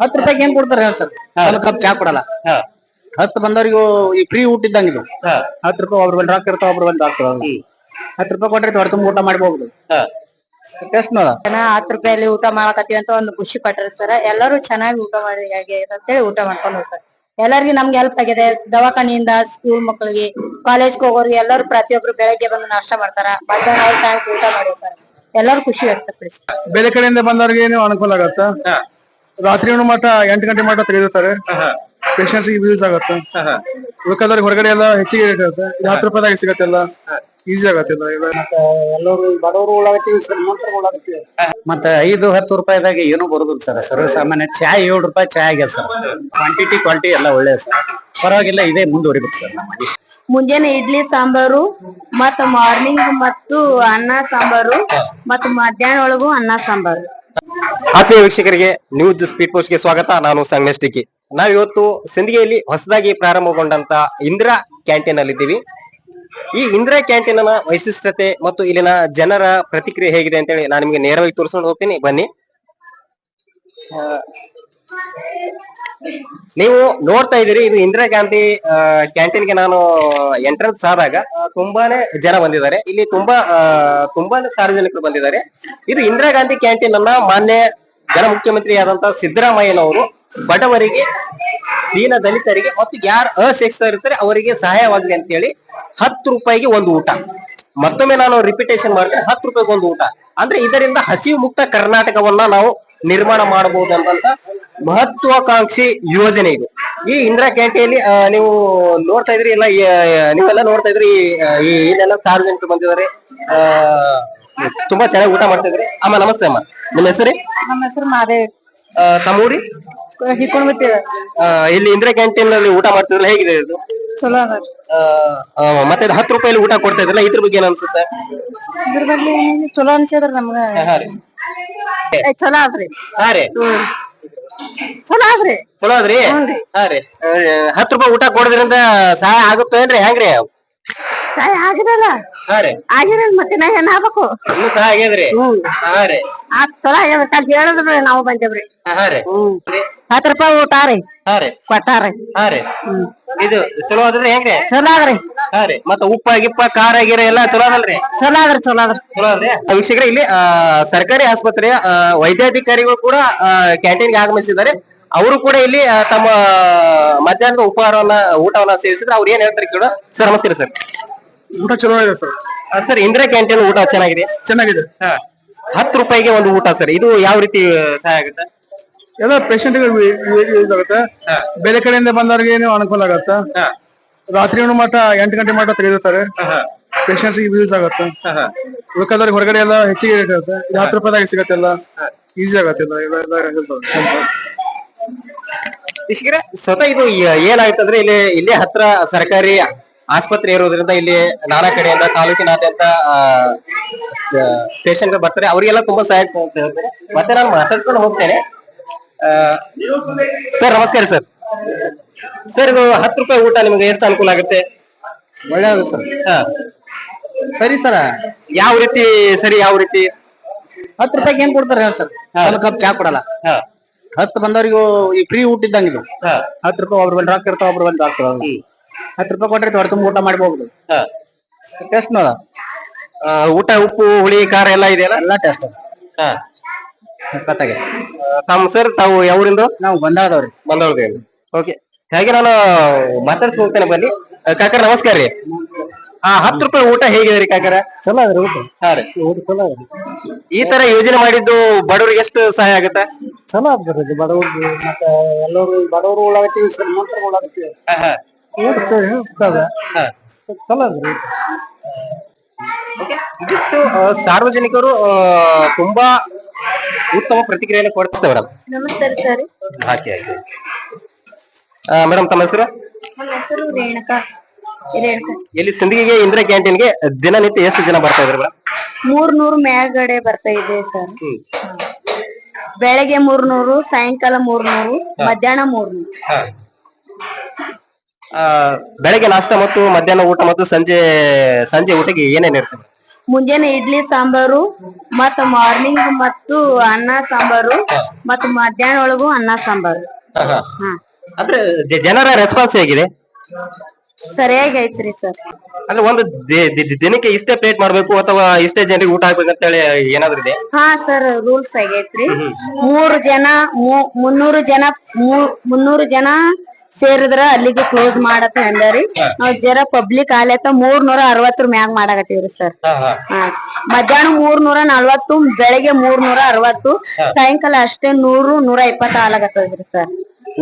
ಹತ್ತು ರೂಪಾಯಿ ಏನ್ ಕೊಡ್ತಾರೆ ಹೇಳಿ ಸರ್? ಒಂದು ಕಪ್ ಚಾ ಕೊಡಲ್ಲ. ಹಸ್ತ್ ಬಂದವ್ರಿಗೂ ಈ ಫ್ರೀ ಊಟ ಇದ್ದಂಗ ಇದು. ಹತ್ತು ರೂಪಾಯಿ ಒಬ್ರು ಬಂದ್ರೆ ರೊಕ್ಕ ಇರ್ತಾವ ಒಬ್ರು ಬಂದ್ ಹಾಕ್ತಾರ ಹತ್ತು ರೂಪಾಯಿ ಕೊಟ್ರೆ ಹೊರ ತುಂಬ ಊಟ ಮಾಡ್ಬೋದು. ಟೇಸ್ಟ್ ನೋಡ. ಜನ ಹತ್ತು ರೂಪಾಯಲ್ಲಿ ಊಟ ಮಾಡಕತ್ತೀವಿ ಅಂತ ಒಂದು ಖುಷಿ ಪಟ್ಟಾರ ಸರ್. ಎಲ್ಲರೂ ಚೆನ್ನಾಗಿ ಊಟ ಮಾಡಿ ಹೇಗೆ ಅಂತೇಳಿ ಊಟ ಮಾಡ್ಕೊಂಡು ಹೋಗ್ತಾರೆ. ಎಲ್ಲರಿಗೂ ನಮ್ಗೆ ಹೆಲ್ಪ್ ಆಗಿದೆ. ದವಾಖಾನೆಯಿಂದ ಸ್ಕೂಲ್ ಮಕ್ಕಳಿಗೆ ಕಾಲೇಜ್ ಹೋಗೋರಿಗೆ ಎಲ್ಲರೂ ಪ್ರತಿಯೊಬ್ರು ಬೆಳಗ್ಗೆ ಬಂದು ನಾಷ್ಟ ಮಾಡ್ತಾರ. ಮಧ್ಯಾಹ್ನ ಟೈಮ್ ಊಟ ಮಾಡ್ತಾರೆ ಹೋಗ್ತಾರೆ. ಎಲ್ಲರೂ ಖುಷಿ ವ್ಯಕ್ತಪಡಿಸ್ತಾರೆ. ಬೇರೆ ಕಡೆಯಿಂದ ಬಂದವ್ರಿಗೆ ಏನು ಅನುಕೂಲ ಆಗತ್ತ? ರಾತ್ರಿ ಮಟ್ಟ ಎಂಟು ಗಂಟೆ ಮಠ ತೆಗೆದಿರ್ತಾರೆ. ಪೇಷಂಟ್ಸ್ಗೆ ಯೂಸ್ ಆಗುತ್ತೆ. ಉಳ್ಕದವ್ರಿಗೆ ಹೊರಗಡೆ ಎಲ್ಲ ಹೆಚ್ಚಿಗೆ ರೇಟ್ ಇರುತ್ತೆ ಇದು ಹತ್ತು ರೂಪಾಯಿದಾಗ ಸಿಗತ್ತೆ ಎಲ್ಲ. ಈಸಿ ಆಗತ್ತೆ ಎಲ್ಲ. ಇದು. ಎಲ್ಲರೂ ಬಡವರು ಶ್ರೀಮಂತರು ಮತ್ತೆ ಐದು ಹತ್ತು ರೂಪಾಯಿದಾಗ ಏನು ಬರುದಿಲ್ಲ ಸರ್. ಸರ್ವಸಾಮಾನ್ಯ ಚಾ ಏಳು ರೂಪಾಯಿ ಚಾ ಆಗ್ಯದ ಸರ್. ಕ್ವಾಂಟಿಟಿ ಕ್ವಾಲಿಟಿ ಎಲ್ಲ ಒಳ್ಳೆ ಸರ್. ಪರವಾಗಿಲ್ಲ ಇದೇ ಮುಂದುವರಿಬೇಕು ಸರ್ ನಮ್ಮ ಮುಂಜಾನೆ ಇಡ್ಲಿ ಸಾಂಬಾರು ಮತ್ತ ಮಾರ್ನಿಂಗ್ ಮತ್ತು ಅನ್ನ ಸಾಂಬಾರು ಮತ್ತ ಮಧ್ಯಾಹ್ನ ಒಳಗೂ ಅನ್ನ ಸಾಂಬಾರು. ಆತ್ಮೀಯ ವೀಕ್ಷಕರಿಗೆ ನ್ಯೂಸ್ ಸ್ಪೀಡ್ ಪೋಸ್ಟ್ಗೆ ಸ್ವಾಗತ. ನಾನು ಸಂಗಮೇಶ್ ಟಿಕ್ಕಿ ನಾವಿವತ್ತು ಸಿಂಧಿಗೆಯಲ್ಲಿ ಹೊಸದಾಗಿ ಪ್ರಾರಂಭಗೊಂಡಂತ ಇಂದಿರಾ ಕ್ಯಾಂಟೀನ್ ಅಲ್ಲಿ ಇದ್ದೀವಿ ಈ ಇಂದಿರಾ ಕ್ಯಾಂಟೀನ್ನ ವೈಶಿಷ್ಟ್ಯತೆ ಮತ್ತು ಇಲ್ಲಿನ ಜನರ ಪ್ರತಿಕ್ರಿಯೆ ಹೇಗಿದೆ ಅಂತೇಳಿ ನಾನು ನಿಮಗೆ ನೇರವಾಗಿ ತೋರಿಸ್ಕೊಂಡು ಹೋಗ್ತೀನಿ. ಬನ್ನಿ. ನೀವು ನೋಡ್ತಾ ಇದ್ದೀರಿ, ಇದು ಇಂದಿರಾ ಗಾಂಧಿ ಕ್ಯಾಂಟೀನ್ಗೆ ನಾನು ಎಂಟ್ರೆನ್ಸ್ ಆದಾಗ ತುಂಬಾನೇ ಜನ ಬಂದಿದ್ದಾರೆ. ಇಲ್ಲಿ ತುಂಬಾ ತುಂಬಾ ಸಾರ್ವಜನಿಕರು ಬಂದಿದ್ದಾರೆ. ಇದು ಇಂದಿರಾ ಗಾಂಧಿ ಕ್ಯಾಂಟೀನ್ ಅನ್ನ ಮಾನ್ಯ ಜನ ಮುಖ್ಯಮಂತ್ರಿ ಆದಂತ ಸಿದ್ದರಾಮಯ್ಯನವರು ಬಡವರಿಗೆ, ದೀನ ದಲಿತರಿಗೆ ಮತ್ತು ಯಾರು ಇರ್ತಾರೆ ಅವರಿಗೆ ಸಹಾಯವಾಗಲಿ ಅಂತ ಹೇಳಿ ಹತ್ತು ರೂಪಾಯಿಗೆ ಒಂದು ಊಟ. ಮತ್ತೊಮ್ಮೆ ನಾನು ರಿಪಿಟೇಷನ್ ಮಾಡ್ತೇನೆ, ಹತ್ತು ರೂಪಾಯಿಗೆ ಒಂದು ಊಟ. ಅಂದ್ರೆ ಇದರಿಂದ ಹಸಿವು ಮುಕ್ತ ಕರ್ನಾಟಕವನ್ನ ನಾವು ನಿರ್ಮಾಣ ಮಾಡಬಹುದು ಅಂತ ಮಹತ್ವಾಕಾಂಕ್ಷಿ ಯೋಜನೆ ಇದು. ಈ ಇಂದಿರಾ ಕ್ಯಾಂಟೀನ್ ನೀವು ನೋಡ್ತಾ ಇದ್ರಿ ಎಲ್ಲ ನೀವೆಲ್ಲ ನೋಡ್ತಾ ಇದ್ರಿ ಈ, ಏನೆಲ್ಲ ಈ ಇಲ್ಲೆಲ್ಲ ಸಾರ್ವಜನಿಕರು ಬಂದಿದ್ದಾರೆ. ಆ ತುಂಬಾ ಚೆನ್ನಾಗಿ ಊಟ ಮಾಡ್ತಾ ಇದ್ರಿ. ಅಮ್ಮ ನಮಸ್ತೆ ಅಮ್ಮ. ನಿಮ್ಮ ಹೆಸರು? ನಮ್ಮ ಹೆಸರು ಮಾದೇವ್. ತಮ್ಮೂರಿ ಇಲ್ಲಿ ಇಂದಿರಾ ಕ್ಯಾಂಟೀನ್ ಅಲ್ಲಿ ಊಟ ಮಾಡ್ತಿದ್ರಲ್ಲ ಹೇಗಿದೆ ಇದು? ಚಲೋ ಅದ ಮತ್ತೆ ಹತ್ತು ರೂಪಾಯಿ ಊಟ ಕೊಡ್ತಾ ಇದ್ರಲ್ಲ ಇದ್ರ ಬಗ್ಗೆ ಏನ್ ಅನ್ಸುತ್ತೆ? ಇದ್ರ ಬಗ್ಗೆ ಚಲೋ ಅನ್ಸಿದ್ರ ನಮ್ಗೆ ಚಲೋ ಆದ್ರಿ. ಹಾ ರೀ. ಚಲೋ ಆದ್ರಿ. ಚಲೋ ಅದ್ರಿ. ಹಾ ರೀ. ಹತ್ತು ರೂಪಾಯಿ ಊಟ ಕೊಡೋದ್ರಿಂದ ಸಹಾಯ ಆಗುತ್ತೇನ್ರಿ? ಹೆಂಗ್ರಿ? ಸಹಾಯ ಆಗಿದಲ್ಲ. ಆಗಿರಲ್ ಮತ್ತೆ ನಾ ಏನ್ ಆಗ್ಬೇಕು? ಇನ್ನೂ ಸಹಾಯ ಆಗ್ಯದ್ರಿ. ಹಾ ರೀ. ಆ ಚಲೋ ಆಗ್ಯದ ಕಾಲ್ ಹೇಳಿದ್ರಿ ನಾವು ಬಂದೇವ್ರಿ. ಹತ್ ರೀ. ರೂಪಾಯಿ ಊಟ ರೀ. ರೀ. ಕೊಟ್ಟಾರಿ ಹಾ ರೀ. ಇದು ಚಲೋ ಅದ್ರಿ ಹೆಂಗ್ರಿ? ಚಲೋ ಆದ್ರಿ. ಹಾ ರೀ. ಮತ್ತ ಉಪ್ಪ ಗಿಪ್ಪ ಖಾರ ಗೀರ ಎಲ್ಲಾ ಚಲೋ ಅದಲ್ರಿ? ಚಲೋ ಆದ್ರಿ ಚಲೋ ಆದ್ರಿ. ಚಲೋ ಅದ್ರಿ ವೀಕ್ಷಕರೇ ಇಲ್ಲಿ ಸರ್ಕಾರಿ ಆಸ್ಪತ್ರೆಯ ವೈದ್ಯಾಧಿಕಾರಿಗಳು ಕೂಡ ಕ್ಯಾಂಟೀನ್ಗೆ ಆಗಮಿಸಿದ್ದಾರೆ. ಅವರು ಕೂಡ ಇಲ್ಲಿ ತಮ್ಮ ಮಧ್ಯಾಹ್ನದ ಉಪಹಾರವನ್ನ ಊಟವನ್ನ ಸೇವಿಸಿದ್ರೆ ಅವ್ರು ಏನ್ ಹೇಳ್ತಾರೆ ಕೇಳೋ? ಸರ್ ನಮಸ್ಕಾರ ಸರ್. ಊಟ ಚಲೋ ಇದೆ ಸರ್. ಸರ್ ಇಂದಿರಾ ಕ್ಯಾಂಟೀನ್ ಊಟ ಚೆನ್ನಾಗಿದೆ? ಚೆನ್ನಾಗಿದೆ. ಹತ್ತು ರೂಪಾಯಿಗೆ ಒಂದು ಊಟ ಸರ್. ಇದು ಯಾವ ರೀತಿ ಸಹಾಯ ಆಗುತ್ತೆ? ಎಲ್ಲ ಪೇಷಂಟ್ ಯೂಸ್ ಆಗುತ್ತೆ. ಬೇರೆ ಕಡೆಯಿಂದ ಬಂದವ್ರಿಗೆ ಏನು ಅನುಕೂಲ ಆಗತ್ತ. ರಾತ್ರಿ ಮಟ್ಟ ಎಂಟು ಗಂಟೆ ಮಠ ತೆಗೆದಿರ್ತಾರೆ ಪೇಷಂಟ್ಸ್ಗೆ ಯೂಸ್ ಆಗುತ್ತೆ. ಬೇಕಾದವ್ರಿಗೆ ಹೊರಗಡೆ ಎಲ್ಲ ಹೆಚ್ಚಿಗೆ ರೇಟ್ ಇರುತ್ತೆ ಇದು ಹತ್ತು ರೂಪಾಯಿದಾಗ ಸಿಗತ್ತೆ ಎಲ್ಲ. ಈಸಿ ಆಗತ್ತೆ ಎಲ್ಲ. ಎಲ್ಲ- ಎಲ್ಲ help ಆಗುತ್ತೆ. ವೀಕ್ಷಕರೇ ಸ್ವತಃ ಇದು ಏ- ಏನಾಯ್ತಂದ್ರೆ ಇಲ್ಲಿ ಇಲ್ಲೇ ಹತ್ರ ಸರ್ಕಾರಿ ಆಸ್ಪತ್ರೆ ಇರೋದ್ರಿಂದ ಇಲ್ಲಿ ನಾನಾ ಕಡೆಯಿಂದ ತಾಲೂಕಿನಾದ್ಯಂತ ಪೇಷಂಟ್ ಬರ್ತಾರೆ. ಅವರಿಗೆಲ್ಲ ತುಂಬಾ ಸಹಾಯ ಅಂತ ಹೇಳ್ತಾರೆ. ಮತ್ತೆ ನಾನು ಮಾತಾಡ್ಕೊಂಡು ಹೋಗ್ತೇನೆ. ಸರ್ ನಮಸ್ಕಾರ ಸರ್. ಸರ್ ಇದು ಹತ್ತು ರೂಪಾಯಿ ಊಟ ನಿಮ್ಗೆ ಎಷ್ಟು ಅನುಕೂಲ ಆಗುತ್ತೆ? ಒಳ್ಳೆಯದು ಸರ್. ಹಾ. ಸರಿ ಸರ. ಯಾವ ರೀತಿ ಸರಿ ಯಾವ ರೀತಿ? ಹತ್ತು ರೂಪಾಯಿಗೆ ಏನ್ ಕೊಡ್ತಾರೆ ಹೇಳಿ ಸರ್? ಒಂದು ಕಪ್ ಚಾ ಕೊಡಲ್ಲ. ಹಾ. ಹತ್ತು ಬಂದವರಿಗೂ ಈ ಫ್ರೀ ಊಟ ಇದ್ದಂಗಿದು. ಹತ್ತು ರೂಪಾಯಿ ಒಬ್ರು ಬಂದು ರೊಕ್ಕ ಇರ್ತಾವ ಒಬ್ರು ಬಂದು ರೊಕ್ಕ ಹತ್ತು ರೂಪಾಯಿ ಕೊಟ್ರೆ ಹೊಡೆ ತುಂಬ ಊಟ ಮಾಡಬಹುದು ಹಾ. ಟೇಸ್ಟ್ ನೋಡ. ಆ, ಊಟ ಉಪ್ಪು ಹುಳಿ ಖಾರ ಎಲ್ಲ ಇದೆಯಲ್ಲ? ಎಲ್ಲ ಟೇಸ್ಟ್ ಹಾ. ಕತ್ತಾಗೆ ತಮ್ಮ ಸರ್ ತಾವು ಯಾವೂರಿಂದ? ನಾವು ಬಂದಾದವ್ರಿ ಬಂದವ್ರಿ ಓಕೆ. ಹಾಗೆ ನಾನು ಮಾತಾಡ್ಸಿ ಹೋಗ್ತೇನೆ ಬನ್ನಿ. ಕಾಕರ ನಮಸ್ಕಾರ ರೀ. ಹಾ ಹತ್ತು ರೂಪಾಯಿ ಊಟ ಹೇಗಿದೆ ರೀ ಕಾಕರ? ಚಲೋ ಅದ್ರಿ ಊಟ. ಹಾ ರೀ. ಊಟ ಚಲೋ ಅದ್ರಿ ಈ ತರ ಯೋಜನೆ ಮಾಡಿದ್ದು ಬಡವರಿಗೆ ಎಷ್ಟು ಸಹಾಯ ಆಗುತ್ತೆ? ಚಲೋ ಆಗ್ಬಾರ್ದು ಬಡವ್ರಿಗೆ ಮತ್ತೆ ಎಲ್ಲರೂ ಬಡವರು ಉಳ್ಳಾಗತ್ತೀವಿ ಶ್ರೀಮಂತರು ಊಟ ಚಲೋ ಅದ್ರಿ ಇದಿಷ್ಟು ಸಾರ್ವಜನಿಕರು ಆ, ತುಂಬಾ ಉತ್ತಮ ಪ್ರತಿಕ್ರಿಯೆಯನ್ನು ಕೊಡ್ತಾರೆ ಮೇಡಮ್. ನಮಸ್ಕಾರ ಸರ್. ಹಾಕಿ ಹಾಕಿ ಮೇಡಮ್ ತಮ್ಮ ಹೆಸರು? ನನ್ನ ಹೆಸರು ರೇಣುಕಾ. ರೇಣುಕಾ. ಇಲ್ಲಿ ಸಿಂದಗಿಗೆ ಇಂದಿರಾ ಕ್ಯಾಂಟೀನ್ಗೆ ದಿನನಿತ್ಯ ಎಷ್ಟು ಜನ ಬರ್ತಾ ಇದ್ರು ಮೇಡಮ್? ಮೂರ್ ನೂರು ಮ್ಯಾಗಡೆ ಬರ್ತಾ ಇದೆ ಸರ್. ಬೆಳಗ್ಗೆ ಮೂರ್ನೂರು ಸಾಯಂಕಾಲ ಮೂರ್ನೂರು ಮಧ್ಯಾಹ್ನ ಮೂರ್ನೂರು. ಬೆಳಗ್ಗೆ ನಾಷ್ಟ ಮತ್ತು ಮಧ್ಯಾಹ್ನ ಊಟ ಮತ್ತು ಸಂಜೆ ಸಂಜೆ ಊಟಕ್ಕೆ ಏನೇನ್ ಇರ್ತದೆ? ಮುಂಜಾನೆ ಇಡ್ಲಿ ಸಾಂಬಾರು ಮತ್ತ ಮಾರ್ನಿಂಗ್ ಮತ್ತು ಅನ್ನ ಸಾಂಬಾರು ಮತ್ತು ಮಧ್ಯಾಹ್ನ ಒಳಗೂ ಅನ್ನ ಸಾಂಬಾರು. ಹಾ ಅಂದ್ರೆ ಜ- ಜನರ ರೆಸ್ಪಾನ್ಸ್ ಹೇಗಿದೆ? ಸರಿಯಾಗಿ ಐತ್ರಿ ಸರ್. ಅಂದ್ರೆ ಒಂದು ದಿ- ದಿ- ದಿ- ದಿನಕ್ಕೆ ಇಷ್ಟೇ ಪ್ಲೇಟ್ ಮಾಡ್ಬೇಕು ಅಥವಾ ಇಷ್ಟೇ ಜನರಿಗೆ ಊಟ ಹಾಕ್ಬೇಕು ಅಂತ ಹೇಳಿ ಏನಾದ್ರು ಇದೆ? ಹಾ ಸರ್ ರೂಲ್ಸ್ ಆಗೈತ್ರಿ ಮೂರು ಜನ ಮೂ- ಮುನ್ನೂರು ಜನ ಮೂ- ಮುನ್ನೂರು ಜನ ಸೇರಿದ್ರ ಅಲ್ಲಿಗೆ ಕ್ಲೋಸ್ ಮಾಡತ್ತ ಅಂದಾರಿ ನಾವ್ ಜರ ಪಬ್ಲಿಕ್ ಆಲತ್ತ ಮೂರ್ ನೂರ ಅರವತ್ತರ ಮ್ಯಾಗ್ ಮಾಡಾಕತ್ತೀವ್ರಿ ಸರ್ ಹಾ ಮಧ್ಯಾಹ್ನ ಮೂರ್ ನೂರ ನಲ್ವತ್ತು ಬೆಳಗ್ಗೆ ಮೂರ್ ನೂರ ಅರವತ್ತು ಸಾಯಂಕಾಲ ಅಷ್ಟೇ ನೂರು ನೂರ ಇಪ್ಪತ್ತ ಆಲಾಗತ್ತದ್ರಿ ಸರ್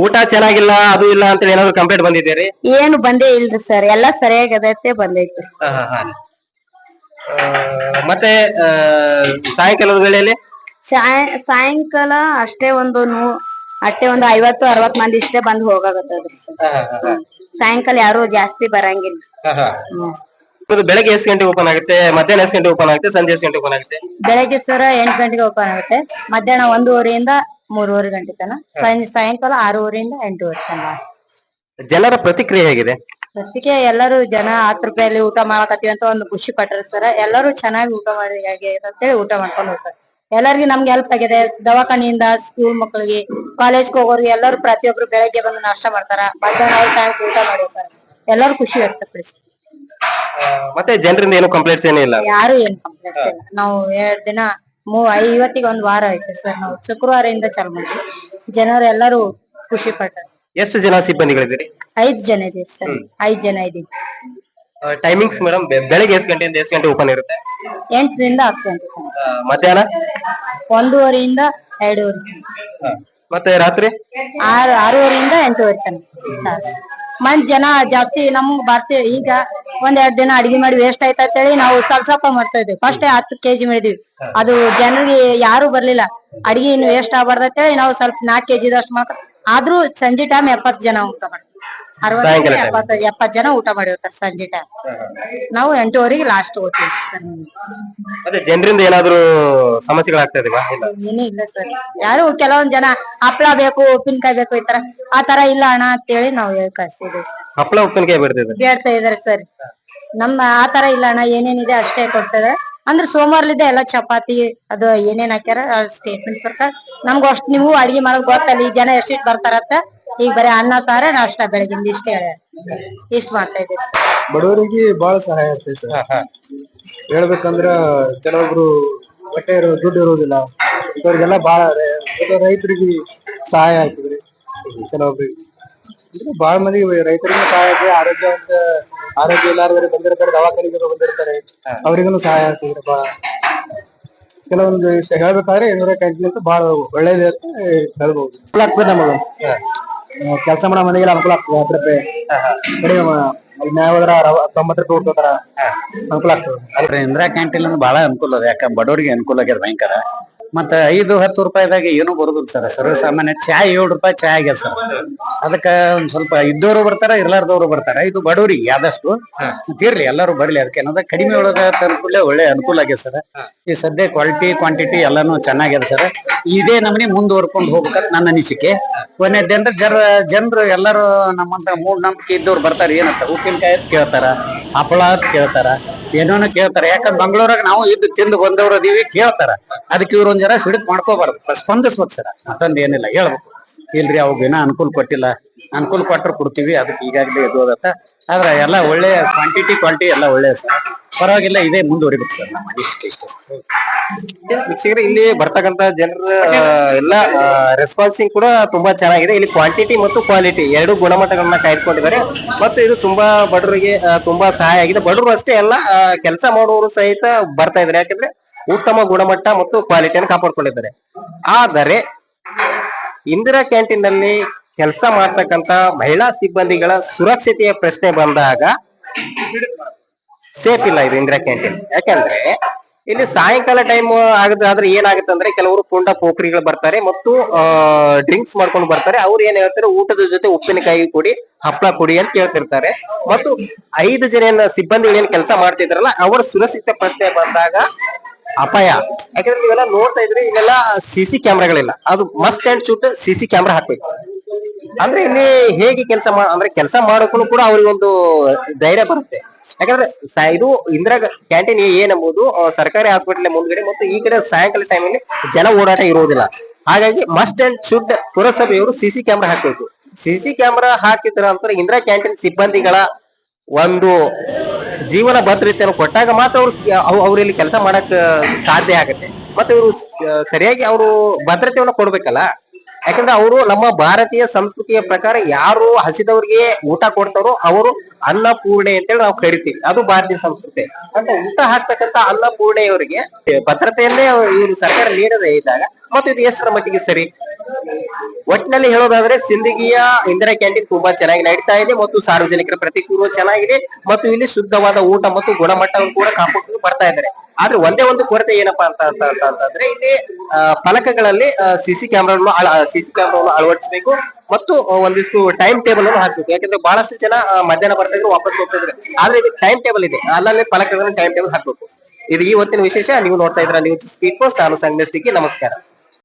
ಊಟ ಚೆನ್ನಾಗಿಲ್ಲ ಅದು ಇಲ್ಲ ಅಂತ ಏನಾದ್ರು ಕಂಪ್ಲೇಂಟ್ ಬಂದಿದ್ದೀರಿ ಏನು ಬಂದೇ ಇಲ್ರಿ ಸರ್ ಎಲ್ಲಾ ಸರಿಯಾಗಿ ಅದೈತೆ ಬಂದೈತಿ. ಮತ್ತೆ ಸಾಯಂಕಾಲದ ವೇಳೆಯಲ್ಲಿ? ಸಾಯಂಕಾಲ ಅಷ್ಟೇ ಒಂದು ನೂ ಅಷ್ಟೇ ಒಂದು ಐವತ್ತು ಅರವತ್ ಮಂದಿ ಇಷ್ಟೇ ಬಂದ್ ಹೋಗಾಕತ್ತದ್ರಿ. ಸಾಯಂಕಾಲ ಯಾರು ಜಾಸ್ತಿ ಬರಂಗಿಲ್ಲ. ಇದು ಬೆಳಗ್ಗೆ ಎಷ್ಟು ಗಂಟೆಗೆ ಓಪನ್ ಆಗುತ್ತೆ? ಮಧ್ಯಾಹ್ನ ಎಷ್ಟು ಗಂಟೆ ಓಪನ್ ಆಗುತ್ತೆ? ಸಂಜೆ ಎಷ್ಟು ಗಂಟೆ ಓಪನ್ ಆಗುತ್ತೆ? ಬೆಳಗ್ಗೆ ಸರ್ ಎಂಟ್ ಗಂಟೆಗೆ ಓಪನ್ ಆಗುತ್ತೆ. ಮಧ್ಯಾಹ್ನ ಒಂದೂವರೆಯಿಂದ ಮೂರುವರೆ ಗಂಟೆ ತನ ಸಾಯಂ- ಸಾಯಂಕಾಲ ಆರೂವರೆಯಿಂದ ಎಂಟೂವರೆ ತನಕ. ಜನರ ಪ್ರತಿಕ್ರಿಯೆ ಹೇಗಿದೆ? ಪ್ರತಿಕ್ರಿಯೆ ಎಲ್ಲರೂ ಜನ ಹತ್ತು ರೂಪಾಯಲ್ಲಿ ಊಟ ಮಾಡಕತ್ತೀವಿ ಅಂತ ಒಂದು ಖುಷಿ ಪಟ್ಟರು ಸರ್ ಎಲ್ಲರೂ ಚೆನ್ನಾಗಿ ಊಟ ಮಾಡಿ ಹೇಗೆ ಅಂತೇಳಿ ಊಟ ಮಾಡ್ಕೊಂಡು ಹೋಗ್ತಾರೆ. ಎಲ್ಲರಿಗೂ ನಮ್ಗೆ ಹೆಲ್ಪ್ ಆಗಿದೆ. ದವಾಖಾನೆಯಿಂದ ಸ್ಕೂಲ್ ಮಕ್ಕಳಿಗೆ ಕಾಲೇಜ್ ಹೋಗೋರಿಗೆ ಎಲ್ಲರೂ ಪ್ರತಿಯೊಬ್ರು ಬೆಳಗ್ಗೆ ಬಂದು ನಾಷ್ಟ ಮಾಡ್ತಾರ. ಮಧ್ಯಾಹ್ನ ಟೈಮ್ ಊಟ ಮಾಡಿರ್ತಾರೆ. ಎಲ್ಲರೂ ಖುಷಿ ವ್ಯಕ್ತಪಡಿಸಿ ಆ, ಮತ್ತೆ ಜನರಿಂದ ಏನು ಕಂಪ್ಲೇಂಟ್ಸ್ ಏನೂ ಇಲ್ಲ? ಯಾರು ಏನ್ ಕಂಪ್ಲೇಂಟ್ಸ್ ಇಲ್ಲ. ನಾವು ಎರಡ್ ದಿನ ಮೂ ಇವತ್ತಿಗೆ ಒಂದ್ ವಾರ ಆಯ್ತು ಸರ್. ನಾವು ಶುಕ್ರವಾರದಿಂದ ಚಾಲು ಮಾಡಿದ್ವಿ. ಜನರು ಎಲ್ಲರೂ ಖುಷಿ ಪಟ್ಟಾರ. ಎಷ್ಟು ಜನ ಸಿಬ್ಬಂದಿಗಳಿದ್ದೀರಿ? ಐದ್ ಜನ ಇದೀವಿ ಸರ್. ಐದ್ ಜನ ಇದೀವಿ ಟೈಮಿಂಗ್ಸ್ ಮೇಡಮ್ ಬೆಳಗ್ಗೆ ಎಷ್ಟು ಗಂಟೆಯಿಂದ ಎಷ್ಟು ಗಂಟೆ ಓಪನ್ ಇರುತ್ತೆ? ಎಂಟರಿಂದ ಹತ್ತು ಗಂಟೆ ತನಕ. ಆ, ಮಧ್ಯಾಹ್ನ? ಒಂದೂವರೆಯಿಂದ ಎರಡೂವರೆ. ಮತ್ತೆ ರಾತ್ರಿ? ಆರು ಆರೂವರೆಯಿಂದ ಎಂಟೂವರೆ ತನಕ. ಮಂದಿ ಜನ ಜಾಸ್ತಿ ನಮ್ಗ್ ಬರ್ತೀವಿ. ಈಗ ಒಂದ್ ಎರಡ್ ದಿನ ಅಡಿಗೆ ಮಾಡಿ ವೇಸ್ಟ್ ಐತ್ ಅಂತ ಹೇಳಿ ನಾವು ಸ್ವಲ್ಪ ಸ್ವಲ್ಪ ಮಾಡ್ತಾ ಇದ್ವಿ. ಫಸ್ಟ್ ಹತ್ತು ಕೆಜಿ ಮಾಡಿದ್ವಿ. ಅದು ಜನರಿಗೆ ಯಾರು ಬರ್ಲಿಲ್ಲ. ಅಡಿಗೆ ಇನ್ನು ವೇಸ್ಟ್ ಆಗ್ಬಾರ್ದು ಅಂತೇಳಿ ನಾವು ಸ್ವಲ್ಪ ನಾಲ್ಕು ಕೆಜಿ ಅಷ್ಟು ಮಾತ್ರ ಆದ್ರೂ ಸಂಜೆ ಟೈಮ್ ಎಪ್ಪತ್ತು ಜನ ಊಟ ಮಾಡ್ತೀವಿ ಎಪ್ಪತ್ ಜನ ಊಟ ಮಾಡಿ ಹೋಗ್ತಾರೆ ಸಂಜೆ ಟೈಮ್ ನಾವು ಎಂಟೂವರೆಗೆ ಲಾಸ್ಟ್ ಹೋಗ್ತೀವಿ ಸರ್ ಜನರಿಂದ ಏನಾದ್ರು ಸಮಸ್ಯೆಗಳಾಗ್ತಾ ಇಲ್ಲ. ಏನೂ ಇಲ್ಲ ಸರ್ ಯಾರು ಕೆಲವೊಂದ್ ಜನ ಹಪ್ಳ ಬೇಕು ಉಪ್ಪಿನಕಾಯಿ ಬೇಕು ಈ ತರ ಆ ತರ ಇಲ್ಲ ಅಣ್ಣ ಅಂತೇಳಿ ನಾವು ಹೇಳಿ ಕಳ್ಸಿದೀವಿ ಸರ್ ಹಪ್ಪಳ ಉಪ್ಪಿನಕಾಯಿ ಇದಾರೆ ಸರ್ ನಮ್ಮ ಆ ತರ ಇಲ್ಲ ಅಣ್ಣ ಏನೇನಿದೆ ಅಷ್ಟೇ ಕೊಡ್ತಾ ಇದಾರೆ. ಅಂದ್ರೆ ಸೋಮವಾರಲಿದ್ದ ಎಲ್ಲ ಚಪಾತಿ ಅದು ಏನೇನ್ ಹಾಕ್ಯಾರ ಸ್ಟೇಟ್ಮೆಂಟ್ ಪ್ರಕಾರ ನಮ್ಗ ಅಷ್ಟ್ ನೀವು ಅಡಿಗೆ ಮಾಡೋದ್ ಗೊತ್ತಲ್ಲ ಈ ಜನ ಎಷ್ಟಿಟ್ ಬರ್ತಾರತ್ತ ಈಗ ಬರೀ ಅನ್ನ ಸಾರ ನಾಷ್ಟ ಬೆಳಗಿಂದ ಇಷ್ಟೇ ಇಷ್ಟ ಮಾಡ್ತಾ ಇದ್ದೀವಿ ಬಡವರಿಗೆ ಬಹಳ ಸಹಾಯ ಆಗ್ತದೆ ಸರ್. ಹೇಳ್ಬೇಕಂದ್ರ ಕೆಲವೊಬ್ರು ಹೊಟ್ಟೆ ಇರೋ ದುಡ್ಡು ಇರೋದಿಲ್ಲ. ಇಂಥವ್ರಿಗೆಲ್ಲ ಬಹಳ ರೈತರಿಗೆ ಸಹಾಯ ಆಗ್ತದ್ರಿ ಕೆಲವೊಬ್ರಿಗೆ. ಅಂದ್ರೆ ಬಹಳ ಮಂದಿಗೆ ರೈತರಿಗೂ ಸಹಾಯ ಆಗ್ತದೆ ಆರೋಗ್ಯವಂತ ಆರೋಗ್ಯ ಇಲ್ಲಾರ್ದವ್ರಿಗೆ ಬಂದಿರ್ತಾರೆ ದವಾಖಾನೆಗೆ ಬಂದಿರ್ತಾರೆ. ಅವ್ರಿಗೂ ಸಹಾಯ ಆಗ್ತದ್ರಿ ಬಹಳ ಕೆಲವೊಂದು ಇಷ್ಟ ಹೇಳ್ಬೇಕಾದ್ರೆ ಇನ್ನೂರ ಕಂಟಿನ್ಯೂ ಅಂತ ಬಹಳ ಒಳ್ಳೇದೇ ಅಂತ ಹೇಳ್ಬಹುದು ನಮಗ ಕೆಲಸ ಮಾಡೋ ಮನೆಗೆಲ್ಲ ಅನುಕೂಲ ಆಗ್ತದೆ ಹತ್ತು ರೂಪಾಯಿ ಮ್ಯಾಗ ಹೋದ್ರ ಅರವ- ತೊಂಬತ್ತು ರೂಪಾಯಿ ಕೊಡ್ತಾರ ಅನುಕೂಲ ಆಗ್ತದೆ. ಅಲ್ರಿ ಇಂದಿರಾ ಕ್ಯಾಂಟೀನ್ ಬಹಳ ಅನುಕೂಲ ಅದ ಯಾಕ ಬಡವರಿಗೆ ಅನುಕೂಲ ಆಗ್ಯದ ಭಯಂಕರ. ಮತ್ತ ಐದು ಹತ್ತು ರೂಪಾಯಿದಾಗ ಏನು ಬರುದಿಲ್ಲ ಸರ್ ಸರ್ವ ಸಾಮಾನ್ಯ ಚಾ ಏಳು ರೂಪಾಯಿ ಚಾ ಆಗ್ಯದ ಸರ್ ಅದಕ್ಕ ಒಂದ್ ಸ್ವಲ್ಪ ಇದ್ದವರು ಬರ್ತಾರ ಇರ್ಲಾರ್ದವ್ರು ಬರ್ತಾರ. ಇದು ಬಡವರಿಗೆ ಆದಷ್ಟು ತೀರ್ಲಿ ಎಲ್ಲಾರು ಬರ್ಲಿ. ಅದಕ್ಕೆ ಏನದ ಕಡಿಮೆ ಒಳಗ ಅನುಕೂಲ ಒಳ್ಳೆ ಅನುಕೂಲ ಆಗ್ಯದ ಸರ್ ಈ ಸದ್ಯ ಕ್ವಾಲಿಟಿ ಕ್ವಾಂಟಿಟಿ ಎಲ್ಲಾನು ಚೆನ್ನಾಗ್ಯದ ಸರ್ ಇದೇ ನಮನಿ ಮುಂದುವರ್ಕೊಂಡು ಹೋಗ್ಬೇಕಂತ ನನ್ನ ಅನಿಸಿಕೆ. ಕೊನೆಯದಂದ್ರೆ ಜರ ಜನರು ಎಲ್ಲರೂ ನಮ್ಮಂತ ಮೂಡ್ ನಂಬಿಕೆ ಇದ್ದವ್ರು ಬರ್ತಾರೆ. ಏನಂತ ಉಪ್ಪಿನಕಾಯಿ ಅಂತ ಕೇಳ್ತಾರ ಹಪ್ಪಳ ಅಂತ ಕೇಳ್ತಾರ. ಏನೋನ ಕೇಳ್ತಾರೆ. ಯಾಕಂದ್ರೆ ಮಂಗಳೂರಾಗ ನಾವು ಇದ್ದು ತಿಂದು ಬಂದವ್ರು ಅದೀವಿ, ಕೇಳ್ತಾರ. ಅದಕ್ಕೆ ಇವ್ರ ಒಂದ್ ಜರ ಸಿಡಿತ್ ಮಾಡ್ಕೋಬಾರ್ದು. ಸ್ಪಂದಿಸ್ಬೇಕು ಸರ್ ಮತ್ತೊಂದ್ ಏನಿಲ್ಲ. ಹೇಳ್ಬೇಕು. ಇಲ್ರಿ ಅವಾಗ ಏನೋ ಅನುಕೂಲ ಕೊಟ್ಟಿಲ್ಲ. ಅನುಕೂಲ ಕೊಟ್ಟರು ಕೊಡ್ತೀವಿ, ಅದಕ್ಕೆ ಈಗಾಗಲೇ ಇದು ಅದತ್ತ ಆದ್ರೆ ಎಲ್ಲ ಒಳ್ಳೆ ಕ್ವಾಂಟಿಟಿ ಕ್ವಾಲಿಟಿ ಎಲ್ಲ ಒಳ್ಳೆ ಸರ್. ಪರವಾಗಿಲ್ಲ, ಇದೇ ಮುಂದುವರಿಬೇಕು ಸರ್ ನಮ್ಮ ಇಷ್ಟ ಇಷ್ಟ ಇಲ್ಲಿ ಬರ್ತಕ್ಕಂತ ಜನರ, ಎಲ್ಲ ರೆಸ್ಪಾನ್ಸಿಂಗ್ ಕೂಡ ತುಂಬಾ ಚೆನ್ನಾಗಿದೆ. ಇಲ್ಲಿ ಕ್ವಾಂಟಿಟಿ ಮತ್ತು ಕ್ವಾಲಿಟಿ ಎರಡು ಗುಣಮಟ್ಟಗಳನ್ನ ಕಾಯ್ದುಕೊಂಡಿದ್ದಾರೆ. ಮತ್ತು ಇದು ತುಂಬಾ ಬಡವರಿಗೆ ತುಂಬಾ ಸಹಾಯ ಆಗಿದೆ. ಬಡವರು ಅಷ್ಟೇ ಎಲ್ಲ ಕೆಲಸ ಮಾಡುವವರು ಸಹಿತ ಬರ್ತಾ ಇದ್ದಾರೆ. ಯಾಕಂದ್ರೆ ಉತ್ತಮ ಗುಣಮಟ್ಟ ಮತ್ತು ಕ್ವಾಲಿಟಿಯನ್ನು ಕಾಪಾಡ್ಕೊಂಡಿದ್ದಾರೆ. ಆದರೆ, ಇಂದಿರಾ ಕ್ಯಾಂಟೀನ್ನಲ್ಲಿ ಕೆಲಸ ಮಾಡ್ತಕ್ಕಂತ ಮಹಿಳಾ ಸಿಬ್ಬಂದಿಗಳ ಸುರಕ್ಷತೆಯ ಪ್ರಶ್ನೆ ಬಂದಾಗ ಸೇಫ್ ಇಲ್ಲ ಇದು ಇಂದಿರಾ ಕ್ಯಾಂಟೀನ್ ಯಾಕಂದ್ರೆ ಇಲ್ಲಿ ಸಾಯಂಕಾಲ ಟೈಮ್ ಆಗದಾದ್ರೆ ಏನಾಗುತ್ತೆ ಅಂದ್ರೆ ಕೆಲವರು ಪುಂಡ ಪೋಖರಿಗಳು ಬರ್ತಾರೆ ಮತ್ತು ಡ್ರಿಂಕ್ಸ್ ಮಾಡ್ಕೊಂಡು ಬರ್ತಾರೆ. ಅವ್ರು ಏನ್ ಹೇಳ್ತಾರೆ, ಊಟದ ಜೊತೆ ಉಪ್ಪಿನಕಾಯಿ ಕೊಡಿ ಹಪ್ಪಳ ಕೊಡಿ ಅಂತ ಕೇಳ್ತಿರ್ತಾರೆ. ಮತ್ತು ಐದು ಜನ ಸಿಬ್ಬಂದಿಗಳು ಏನ್ ಕೆಲಸ ಮಾಡ್ತಿದ್ರಲ್ಲ, ಅವರ ಸುರಕ್ಷಿತ ಪ್ರಶ್ನೆ ಬಂದಾಗ ಅಪಾಯ. ಯಾಕಂದ್ರೆ ನೀವೆಲ್ಲ ನೋಡ್ತಾ ಇದ್ರೆ, ಇಲ್ಲೆಲ್ಲ ಸಿಸಿ ಕ್ಯಾಮ್ರಾಗಳಿಲ್ಲ. ಅದು must and should CC camera ಹಾಕ್ಬೇಕು. ಅಂದ್ರೆ ಇಲ್ಲಿ ಹೇಗೆ ಕೆಲಸ ಮಾಡ ಅಂದ್ರೆ ಕೆಲಸ ಮಾಡೋಕ್ಕೂ ಕೂಡ ಅವ್ರಿಗೆ ಒಂದು ಧೈರ್ಯ ಬರುತ್ತೆ. ಯಾಕಂದ್ರೆ ಇದು ಇಂದಿರಾ ಕ್ಯಾಂಟೀನ್ ಏನಂಬುದು ಸರ್ಕಾರಿ ಹಾಸ್ಪಿಟಲ್ ಮುಂದ್ಗಡೆ ಮತ್ತು ಈ ಕಡೆ ಸಾಯಂಕಾಲ ಟೈಮ್ ಅಲ್ಲಿ ಜನ ಓಡಾಟ ಇರುವುದಿಲ್ಲ ಹಾಗಾಗಿ ಮಸ್ಟ್ ಅಂಡ್ ಶುಡ್ ಪುರಸಭೆಯವರು ಸಿಸಿ ಕ್ಯಾಮೆರಾ ಹಾಕಬೇಕು. ಸಿಸಿ ಕ್ಯಾಮೆರಾ ಹಾಕಿದ್ರ ನಂತರ ಇಂದಿರಾ ಕ್ಯಾಂಟೀನ್ ಸಿಬ್ಬಂದಿಗಳ ಒಂದು ಜೀವನ ಭದ್ರತೆಯನ್ನು ಕೊಟ್ಟಾಗ ಮಾತ್ರ ಅವ್ರು ಅವ್ರು ಇಲ್ಲಿ ಕೆಲಸ ಮಾಡಕ್ ಸಾಧ್ಯ ಆಗುತ್ತೆ. ಮತ್ತೆ ಇವರು ಸರಿಯಾಗಿ ಅವರು ಭದ್ರತೆಯನ್ನು ಕೊಡ್ಬೇಕಲ್ಲ? ಯಾಕಂದ್ರೆ ಅವರು ನಮ್ಮ ಭಾರತೀಯ ಸಂಸ್ಕೃತಿಯ ಪ್ರಕಾರ ಯಾರು ಹಸಿದವ್ರಿಗೆ ಊಟ ಕೊಡ್ತಾರೋ ಅವರು ಅನ್ನಪೂರ್ಣೆ ಅಂತೇಳಿ ನಾವು ಕರಿತೀವಿ. ಅದು ಭಾರತೀಯ ಸಂಸ್ಕೃತಿ. ಅಂತ ಊಟ ಹಾಕ್ತಕ್ಕಂತ ಅನ್ನಪೂರ್ಣೆಯವರಿಗೆ ಭದ್ರತೆಯನ್ನೇ ಇವರು ಸರ್ಕಾರ ನೀಡದೇ ಇದ್ದಾಗ ಮತ್ತು ಇದು ಎಷ್ಟರ ಮಟ್ಟಿಗೆ ಸರಿ? ಒಟ್ಟಿನಲ್ಲಿ ಹೇಳೋದಾದ್ರೆ ಸಿಂದಗಿಯ ಇಂದಿರಾ ಕ್ಯಾಂಟೀನ್ ತುಂಬಾ ಚೆನ್ನಾಗಿ ನಡೀತಾ ಇದೆ ಮತ್ತು ಸಾರ್ವಜನಿಕರ ಪ್ರತಿಕೂಲ ಚೆನ್ನಾಗಿದೆ ಮತ್ತು ಇಲ್ಲಿ ಶುದ್ಧವಾದ ಊಟ ಮತ್ತು ಗುಣಮಟ್ಟವನ್ನು ಕೂಡ ಕಾಪಾಡ್ಕೊಂಡು ಬರ್ತಾ ಇದ್ದಾರೆ. ಆದ್ರೆ ಒಂದೇ ಒಂದು ಕೊರತೆ ಏನಪ್ಪಾ ಅಂತ ಅಂತ ಅಂತ- ಅಂತಂದ್ರೆ ಇಲ್ಲಿ ಫಲಕಗಳಲ್ಲಿ ಸಿಸಿ ಕ್ಯಾಮ್ರಾವನ್ನು ಸಿಸಿ ಕ್ಯಾಮ್ರಾವನ್ನು ಅಳವಡಿಸಬೇಕು ಮತ್ತು ಒಂದಿಷ್ಟು ಟೈಮ್ ಟೇಬಲ್ ಅನ್ನು ಹಾಕಬೇಕು. ಯಾಕಂದ್ರೆ ಬಹಳಷ್ಟು ಜನ ಮಧ್ಯಾಹ್ನ ಬರ್ತಾ ವಾಪಸ್ ಹೋಗ್ತಾ ಇದ್ರೆ ಆದ್ರೆ ಇದು ಟೈಮ್ ಟೇಬಲ್ ಇದೆ. ಅಲ್ಲಲ್ಲಿ ಫಲಕಗಳನ್ನು ಟೈಮ್ ಟೇಬಲ್ ಹಾಕ್ಬೇಕು. ಇದು ಈ ವಿಶೇಷ. ನೀವು ನೋಡ್ತಾ ಇದ್ರ ನೀವು ಸ್ಪೀಡ್ ಪೋಸ್ಟ್ ನಾನು ಸಂಗ್ಲಿಸ್ಟಿಗೆ ನಮಸ್ಕಾರ.